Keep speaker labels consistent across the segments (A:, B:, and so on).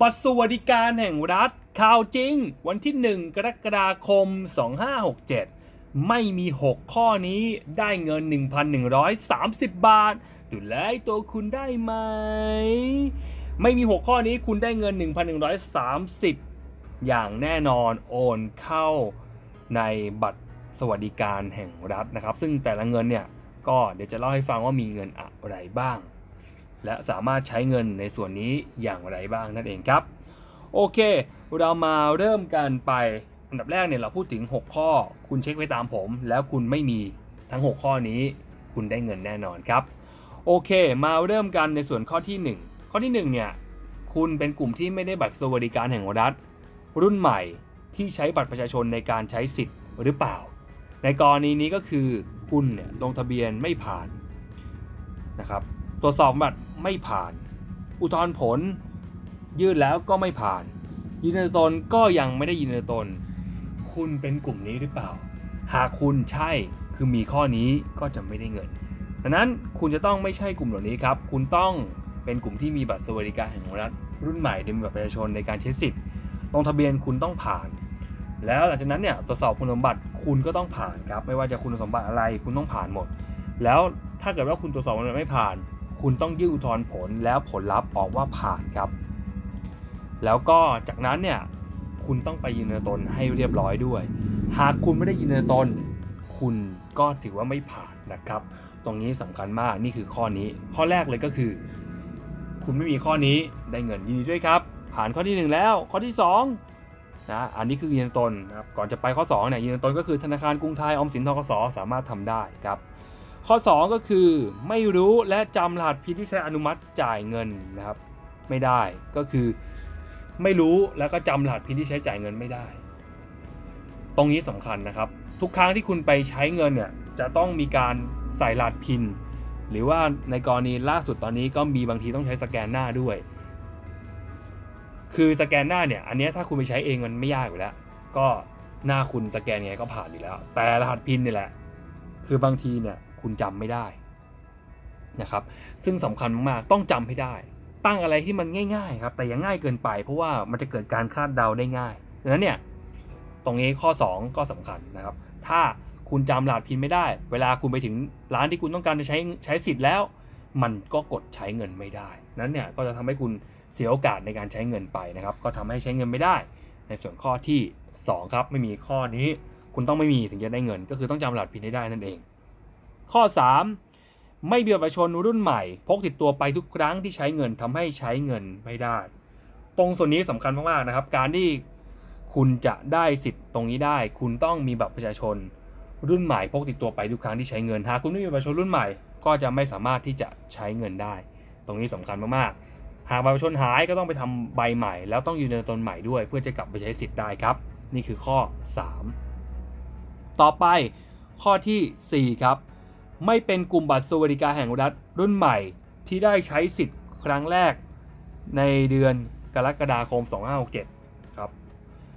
A: บัตรสวัสดิการแห่งรัฐข่าวจริง วันที่ 1 กรกฎาคม 2567 ไม่มี 6 ข้อนี้ได้เงิน 1,130 บาท ดูแลตัวคุณได้ไหม ไม่มี 6 ข้อนี้คุณได้เงิน 1,130 อย่างแน่นอนโอนเข้าในบัตรสวัสดิการแห่งรัฐนะครับ ซึ่งแต่ละเงินเนี่ย ก็เดี๋ยวจะเล่าให้ฟังว่ามีเงินอะไรบ้าง และสามารถใช้เงินในส่วนนี้อย่างไรบ้างนั่นเองครับ โอเค เรามาเริ่มกันไปอันดับแรกเนี่ยเราพูดถึง 6 ข้อ คุณเช็คไว้ตามผม แล้วคุณไม่มีทั้ง 6 ข้อนี้ คุณได้เงินแน่นอนครับ โอเค มาเริ่มกันในส่วนข้อที่ 1 ข้อที่ 1 เนี่ย คุณเป็นกลุ่มที่ไม่ได้บัตรสวัสดิการแห่งรัฐ รุ่นใหม่ที่ใช้บัตรประชาชนในการใช้สิทธิ์หรือเปล่า ในกรณีนี้ก็คือคุณเนี่ยลงทะเบียนไม่ผ่านนะครับ ตรวจสอบบัตรไม่ผ่าน อุทธรณ์ผล ยื่นแล้วก็ไม่ผ่าน ยืนยันตนก็ยังไม่ได้ยืนยันตัวตน คุณเป็นกลุ่มนี้หรือเปล่า หากคุณใช่คือมีข้อนี้ก็จะไม่ได้เงินดังนั้นคุณจะต้องไม่ใช่กลุ่มเหล่านี้ครับ คุณต้องเป็นกลุ่มที่มีบัตรสวัสดิการแห่งรัฐรุ่นใหม่โดยมีบัตรประชาชนในการใช้สิทธิ์ลงทะเบียนคุณต้องผ่าน แล้วหลังจากนั้นเนี่ยตรวจสอบคุณสมบัติคุณก็ต้องผ่านครับ ไม่ว่าจะคุณสมบัติอะไรคุณต้องผ่านหมด แล้วถ้าเกิดว่าคุณตรวจสอบมันไม่ผ่าน คุณต้องยื่นอุทธรณ์ผลแล้วผลลัพธ์ออกว่าผ่านครับ แล้วก็จากนั้นเนี่ยคุณต้องไปยืนยันตนให้เรียบร้อยด้วย หากคุณไม่ได้ยืนยันตน คุณก็ถือว่าไม่ผ่านนะครับ ตรงนี้สำคัญมากนี่คือข้อนี้ ข้อแรกเลยก็คือ คุณไม่มีข้อนี้ได้เงินยินดีด้วยครับ ผ่านข้อที่หนึ่งแล้ว ข้อที่สองนะอันนี้คือยืนยันตนครับก่อนจะไปข้อ2เนี่ยยืนยันตนก็คือธนาคารกรุงไทยออมสินทกสสามารถทำได้ครับ ข้อ 2 ก็คือไม่รู้และจำรหัสพินที่ใช้อนุมัติจ่ายเงินนะครับ ไม่ได้ก็คือไม่รู้แล้วก็จำรหัสพินที่ใช้จ่ายเงินไม่ได้ ตรงนี้สำคัญนะครับ ทุกครั้งที่คุณไปใช้เงินเนี่ยจะต้องมีการใส่รหัสพิน หรือว่าในกรณีล่าสุดตอนนี้ก็มีบางทีต้องใช้สแกนหน้าด้วย คือสแกนหน้าเนี่ยอันนี้ถ้าคุณไปใช้เองมันไม่ยากอยู่แล้ว ก็หน้าคุณสแกนยังไงก็ผ่านอยู่แล้ว แต่รหัสพินนี่แหละ คือบางทีเนี่ย คุณจำไม่ได้นะครับ ซึ่งสำคัญมากๆต้องจำให้ได้ ตั้งอะไรที่มันง่ายๆครับ แต่อยังง่ายเกินไปเพราะว่ามันจะเกิดการคาดเดาได้ง่ายดังนั้นเนี่ยตรงนี้ข้อ 2 ก็สำคัญนะครับ ถ้าคุณจำรหัสพินไม่ได้ เวลาคุณไปถึงร้านที่คุณต้องการจะใช้ใช้สิทธิ์แล้ว มันก็กดใช้เงินไม่ได้ นั้นเนี่ยก็จะทำให้คุณเสียโอกาสในการใช้เงินไปนะครับ ก็ทำให้ใช้เงินไม่ได้ ในส่วนข้อที่ 2 ครับไม่มีข้อนี้ คุณต้องไม่มีถึงจะได้เงิน ก็คือต้องจำรหัสพินให้ได้นั่นเอง ข้อ 3 ไม่มีบัตรประชาชนรุ่นใหม่ พกติดตัวไปทุกครั้งที่ใช้เงินทำให้ใช้เงินไม่ได้ ตรงส่วนนี้สำคัญมากๆนะครับ การที่คุณจะได้สิทธิ์ตรงนี้ได้ คุณต้องมีบัตรประชาชนรุ่นใหม่พกติดตัวไปทุกครั้งที่ใช้เงินหากคุณไม่มีบัตรประชาชนรุ่นใหม่ ก็จะไม่สามารถที่จะใช้เงินได้ ตรงนี้สำคัญมากๆ หากบัตรประชาชนหายก็ต้องไปทำใบใหม่ แล้วต้องยืนยันตนใหม่ด้วย เพื่อจะกลับไปใช้สิทธิ์ได้ครับ นี่คือข้อ 3 ต่อไปข้อทีสี่4 ครับ ไม่เป็นกลุ่มบัตรสวัสดิการแห่งรัฐรุ่นใหม่ที่ได้ใช้สิทธิ์ครั้งแรกในเดือนกรกฎาคม 2567 ครับ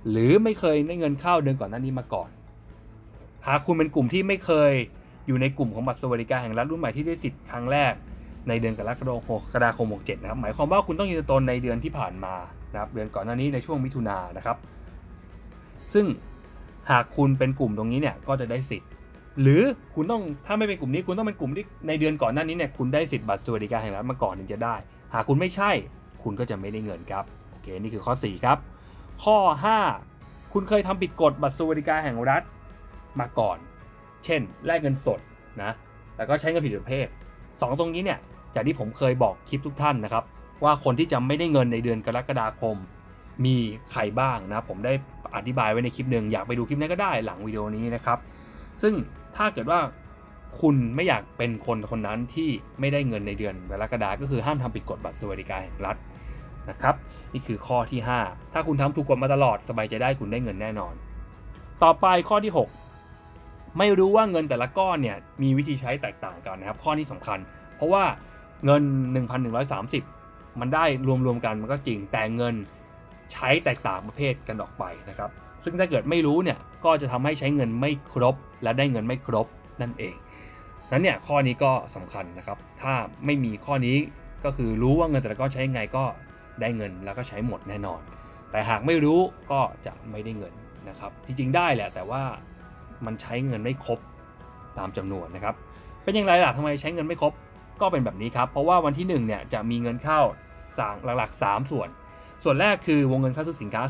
A: หรือไม่เคยได้เงินเข้าเดือนก่อนหน้านี้มาก่อน หากคุณเป็นกลุ่มที่ไม่เคยอยู่ในกลุ่มของบัตรสวัสดิการแห่งรัฐรุ่นใหม่ที่ได้สิทธิ์ครั้งแรกในเดือนกรกฎาคม67 นะครับ หมายความว่าคุณต้องยืนยันตนในเดือนที่ผ่านมานะครับ เดือนก่อนหน้านี้ในช่วงมิถุนายนนะครับ ซึ่งหากคุณเป็นกลุ่มตรงนี้เนี่ยก็จะได้สิทธิ์ หรือคุณต้องถ้าไม่เป็นกลุ่มนี้คุณต้องเป็นกลุ่มที่ในเดือนก่อนหน้านี้เนี่ยคุณได้สิทธิ์บัตรสวัสดิการแห่งรัฐมาก่อนถึงจะได้ หากคุณไม่ใช่ คุณก็จะไม่ได้เงินครับโอเคนี่คือข้อ 4 ครับ ข้อ 5 คุณเคยทำผิดกฎบัตรสวัสดิการแห่งรัฐมาก่อน เช่นแลกเงินสดนะแล้วก็ใช้เงินผิดประเภทสองตรงนี้เนี่ยจากที่ผมเคยบอกคลิปทุกท่านนะครับ ว่าคนที่จะไม่ได้เงินในเดือนกรกฎาคม มีใครบ้างนะผมได้อธิบายไว้ในคลิปหนึ่งอยากไปดูคลิปนั้นก็ได้หลังวิดีโอนี้นะครับซึ่ง ถ้าเกิดว่าคุณไม่อยากเป็นคนคนนั้นที่ไม่ได้เงินในเดือนกรกฎาก็คือห้ามทำผิดกฎบัตรสวัสดิการแห่งรัฐนะครับ นี่คือข้อที่ 5 ถ้าคุณทำถูกกฎมาตลอดสบายใจได้คุณได้เงินแน่นอน ต่อไปข้อที่ 6 ไม่รู้ว่าเงินแต่ละก้อนเนี่ยมีวิธีใช้แตกต่างกันนะครับ ข้อนี้สำคัญ เพราะว่าเงิน 1,130 มันได้รวมๆกันมันก็จริงแต่เงินใช้แตกต่างประเภทกันออกไปนะครับ ซึ่งถ้าเกิดไม่รู้เนี่ย ก็จะทำให้ใช้เงินไม่ครบ และได้เงินไม่ครบนั่นเองนั้นเนี่ยข้อนี้ก็สำคัญนะครับ ถ้าไม่มีข้อนี้ก็คือรู้ว่าเงินแต่ละก้อนใช้ยังไงก็ได้เงินแล้วก็ใช้หมดแน่นอน แต่หากไม่รู้ก็จะไม่ได้เงินนะครับจริงๆได้แหละแต่ว่ามันใช้เงินไม่ครบตามจำนวนนะครับ เป็นอย่างไรล่ะทำไมใช้เงินไม่ครบก็เป็นแบบนี้ครับ เพราะว่าวันที่1เนี่ยจะมีเงินเข้าสางหลักๆ 3 ส่วน ส่วนแรกคือวงเงินค่าซื้อสินค้า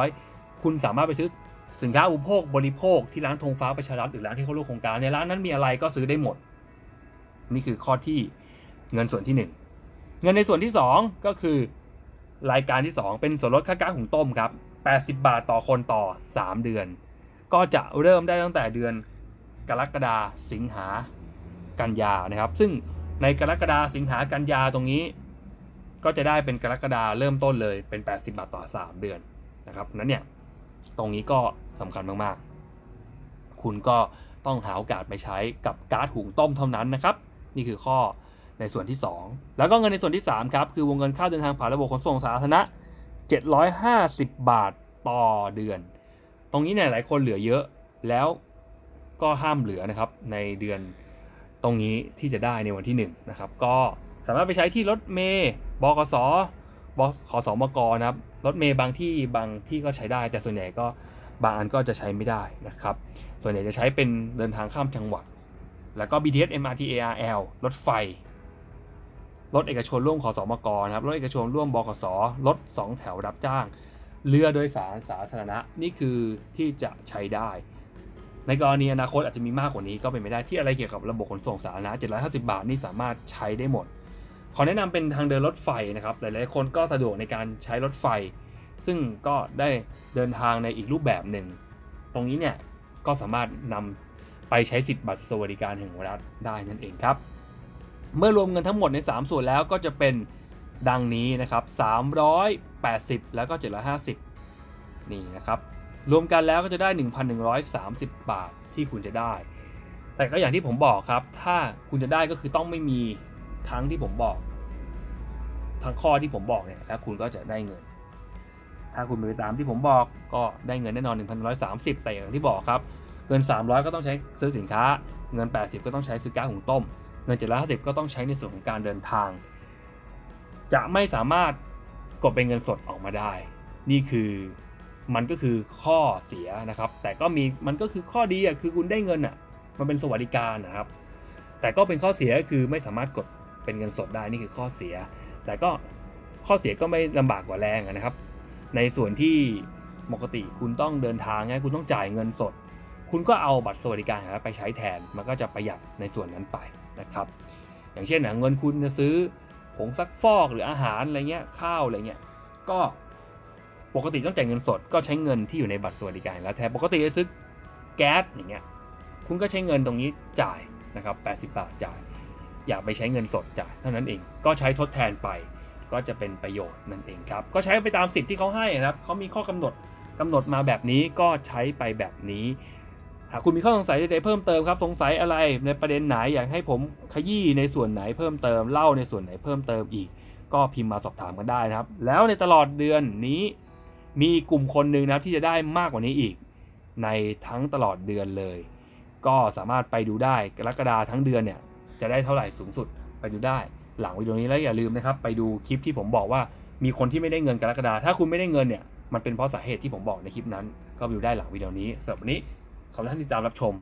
A: 300 คุณสามารถไปซื้อ สินค้าอุปโภคบริโภคที่ร้านธงฟ้าประชารัฐหรือร้านที่เขาร่วมโครงการในร้านนั้นมีอะไรก็ซื้อได้หมด นี่คือข้อที่เงินส่วนที่ 1 เงินในส่วนที่ 2 ก็คือรายการที่ 2 เป็นส่วนลดค่าก๊าซหุงต้มครับ80 บาทต่อคนต่อ 3 เดือน ก็จะเริ่มได้ตั้งแต่เดือนกรกฎาสิงหากันยานะครับ ซึ่งในกรกฎาสิงหากันยาตรงนี้ ก็จะได้เป็นกรกฎาเริ่มต้นเลยเป็น 80 บาทต่อ 3 เดือนนะครับนั้นเนี่ย ตรงนี้ก็สำคัญมากๆ คุณก็ต้องหาโอกาสไปใช้กับก๊าซหุงต้มเท่านั้นนะครับ นี่คือข้อในส่วนที่ 2 แล้วก็เงินในส่วนที่ 3 ครับ คือวงเงินค่าเดินทางผ่านระบบขนส่งสาธารณะ 750 บาทต่อเดือน ตรงนี้เนี่ยหลายคนเหลือเยอะแล้วก็ห้ามเหลือนะครับในเดือนตรงนี้ที่จะได้ในวันที่1นะครับก็สามารถไปใช้ที่รถเมย์บกส บขสมกนะครับรถเมย์บางที่บางที่ก็ใช้ได้ แต่ส่วนใหญ่ก็บางอันก็จะใช้ไม่ได้นะครับ ส่วนใหญ่จะใช้เป็นเดินทางข้ามจังหวัด แล้วก็ BTS MRT ARL รถไฟ รถเอกชนร่วมขอสมกนะครับ รถเอกชนร่วมบขสรถ 2 แถวรับจ้าง เรือโดยสารสาธารณะนี่คือที่จะใช้ได้ ในกรณีอนาคตอาจจะมีมากกว่านี้ก็เป็นไปได้ที่อะไรเกี่ยวกับระบบขนส่งสาธารณะ750 บาทนี่สามารถใช้ได้หมด ขอแนะนำเป็นทางเดินรถไฟนะครับ หลายๆคนก็สะดวกในการใช้รถไฟ ซึ่งก็ได้เดินทางในอีกรูปแบบหนึ่ง ตรงนี้เนี่ยก็สามารถนำไปใช้สิทธิ์บัตรสวัสดิการแห่งรัฐได้นั่นเองครับ เมื่อรวมเงินทั้งหมดใน 3 ส่วนแล้วก็จะเป็นดังนี้นะครับ 380 แล้วก็ 750 นี่นะครับ รวมกันแล้วก็จะได้ 1,130 บาทที่คุณจะได้ แต่ก็อย่างที่ผมบอกครับ ถ้าคุณจะได้ก็คือต้องไม่มี ทั้งที่ผมบอก ทั้งข้อที่ผมบอกเนี่ยแล้วคุณก็จะได้เงิน ถ้าคุณไปตามที่ผมบอกก็ได้เงินแน่นอน1,130 แต่อย่างที่บอกครับ เงิน 300 ก็ต้องใช้ซื้อสินค้า เงิน 80 ก็ต้องใช้ซื้อก๊าซหุงต้ม เงิน 750 ก็ต้องใช้ในส่วนของการเดินทาง จะไม่สามารถกดเป็นเงินสดออกมาได้ นี่คือมันก็คือข้อเสียนะครับ แต่ก็มีมันก็คือข้อดีอะคือคุณได้เงินอะ มันเป็นสวัสดิการนะครับ แต่ก็เป็นข้อเสียคือไม่สามารถกด เป็นเงินสดได้นี่คือข้อเสีย แต่ก็ข้อเสียก็ไม่ลำบากกว่าแรงนะครับ ในส่วนที่ปกติคุณต้องเดินทางไงคุณต้องจ่ายเงินสด คุณก็เอาบัตรสวัสดิการแห่งรัฐไปใช้แทน มันก็จะประหยัดในส่วนนั้นไปนะครับ อย่างเช่นเงินคุณจะซื้อผงซักฟอกหรืออาหารอะไรเงี้ยข้าวอะไรเงี้ยก็ปกติต้องจ่ายเงินสดก็ใช้เงินที่อยู่ในบัตรสวัสดิการแห่งรัฐแทนปกติจะซื้อแก๊สอย่างเงี้ยคุณก็ใช้เงินตรงนี้จ่ายนะครับ 80 บาทจ่าย อย่าไปใช้เงินสดจ่ายเท่านั้นเอง ก็ใช้ทดแทนไป ก็จะเป็นประโยชน์นั่นเองครับ ก็ใช้ไปตามสิทธิ์ที่เขาให้นะครับเขามีข้อกำหนดกำหนดมาแบบนี้ก็ใช้ไปแบบนี้ หากคุณมีข้อสงสัยใดๆเพิ่มเติมครับสงสัยอะไรในประเด็นไหนอยากให้ผมขยี้ในส่วนไหนเพิ่มเติมเล่าในส่วนไหนเพิ่มเติมอีก ก็พิมพ์มาสอบถามกันได้นะครับ แล้วในตลอดเดือนนี้ มีกลุ่มคนหนึ่งนะครับที่จะได้มากกว่านี้อีก ในทั้งตลอดเดือนเลย ก็สามารถไปดูได้กรกฎาทั้งเดือนเนี่ย จะได้เท่าไหร่สูงสุดไปดูได้ หลังวิดีโอนี้แล้วอย่าลืมนะครับ ไปดูคลิปที่ผมบอกว่ามีคนที่ไม่ได้เงินกรกฎาถ้าคุณไม่ได้เงินเนี่ยมันเป็นเพราะสาเหตุที่ผมบอกในคลิปนั้น ก็ไปดูได้หลังวิดีโอนี้สำหรับวันนี้ขอบคุณท่านที่ติดตามรับชม